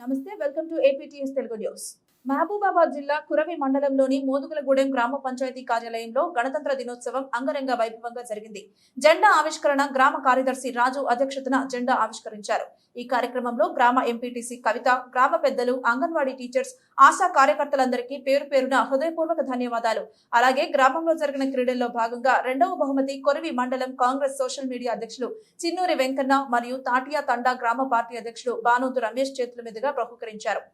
నమస్తే welcome to APTS Telugu news. Mahabubabad జిల్లా కురవి మండలంలోని మోదుగులగూడెం గ్రామ పంచాయతీ కార్యాలయంలో గణతంత్ర దినోత్సవం అంగరంగ వైభవంగా జరిగింది. జెండా ఆవిష్కరణ గ్రామ కార్యదర్శి రాజు అధ్యక్షతన జెండా ఆవిష్కరించారు. ఈ కార్యక్రమంలో గ్రామ ఎంపీటీసీ కవిత గ్రామ పెద్దలు అంగన్వాడీ టీచర్స్ ఆశా కార్యకర్తలందరికీ పేరు పేరున హృదయపూర్వక ధన్యవాదాలు. అలాగే గ్రామంలో జరిగిన క్రీడల్లో భాగంగా రెండవ బహుమతి కొరవి మండలం కాంగ్రెస్ సోషల్ మీడియా అధ్యక్షులు చిన్నూరి వెంకన్న మరియు తాటియా తండా గ్రామ పార్టీ అధ్యక్షులు బానోతు రమేష్ చేతుల మీదుగా బహుకరించారు.